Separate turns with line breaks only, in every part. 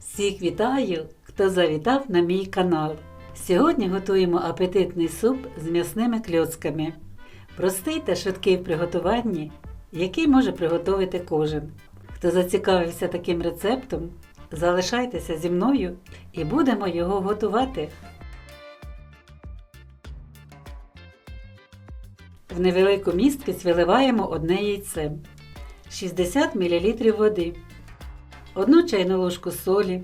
Всіх вітаю, хто завітав на мій канал. Сьогодні готуємо апетитний суп з м'ясними кльоцками. Простий та швидкий в приготуванні, який може приготувати кожен. Хто зацікавився таким рецептом, залишайтеся зі мною і будемо його готувати. В невелику місткість виливаємо одне яйце, 60 мл води, 1 чайну ложку солі,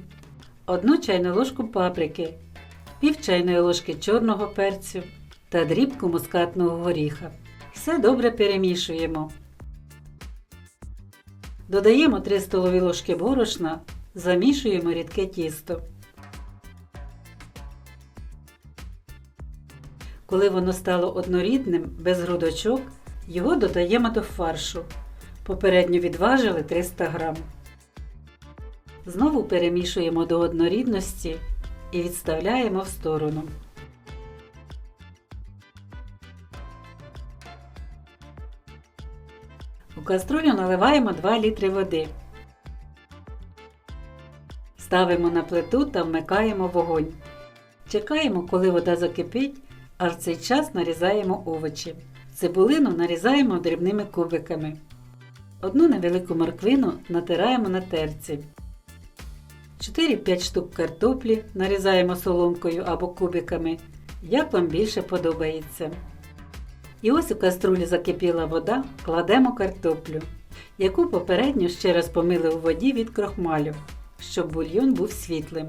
1 чайну ложку паприки, пів чайної ложки чорного перцю та дрібку мускатного горіха. Все добре перемішуємо. Додаємо 3 столові ложки борошна, замішуємо рідке тісто. Коли воно стало однорідним, без грудочок, його додаємо до фаршу. Попередньо відважили 300 грам. Знову перемішуємо до однорідності і відставляємо в сторону. У каструлю наливаємо 2 літри води. Ставимо на плиту та вмикаємо вогонь. Чекаємо, коли вода закипить, а в цей час нарізаємо овочі. Цибулину нарізаємо дрібними кубиками. Одну невелику морквину натираємо на терці. 4-5 штук картоплі нарізаємо соломкою або кубиками, як вам більше подобається. І ось у каструлі закипіла вода, кладемо картоплю, яку попередньо ще раз помили у воді від крохмалю, щоб бульйон був світлим.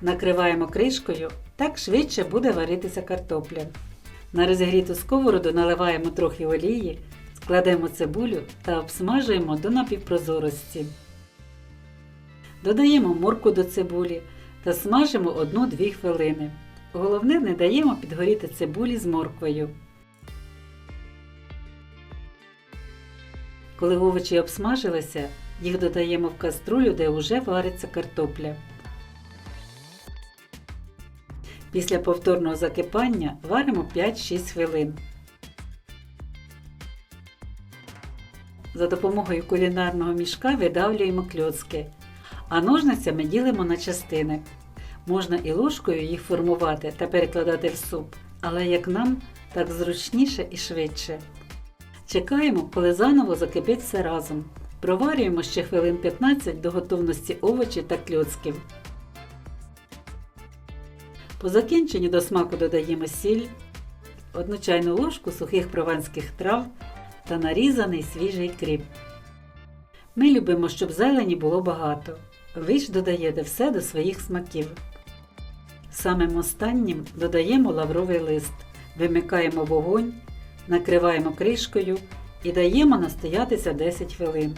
Накриваємо кришкою, так швидше буде варитися картопля. На розігріту сковороду наливаємо трохи олії, складемо цибулю та обсмажуємо до напівпрозорості. Додаємо морку до цибулі та смажимо 1-2 хвилини. Головне, не даємо підгоріти цибулі з морквою. Коли овочі обсмажилися, їх додаємо в каструлю, де вже вариться картопля. Після повторного закипання варимо 5-6 хвилин. За допомогою кулінарного мішка видавлюємо кльоцки, а ножницями ділимо на частини. Можна і ложкою їх формувати та перекладати в суп, але як нам, так зручніше і швидше. Чекаємо, коли заново закипить все разом. Проварюємо ще хвилин 15 до готовності овочів та кльоцків. По закінченню до смаку додаємо сіль, одну чайну ложку сухих прованських трав та нарізаний свіжий кріп. Ми любимо, щоб зелені було багато. Ви ж додаєте все до своїх смаків. Самим останнім додаємо лавровий лист, вимикаємо вогонь, накриваємо кришкою і даємо настоятися 10 хвилин.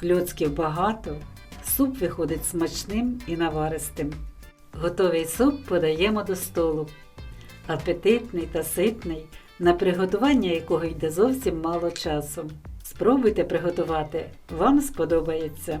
Кльоцків багато, суп виходить смачним і наваристим. Готовий суп подаємо до столу. Апетитний та ситний, на приготування якого йде зовсім мало часу. Спробуйте приготувати, вам сподобається.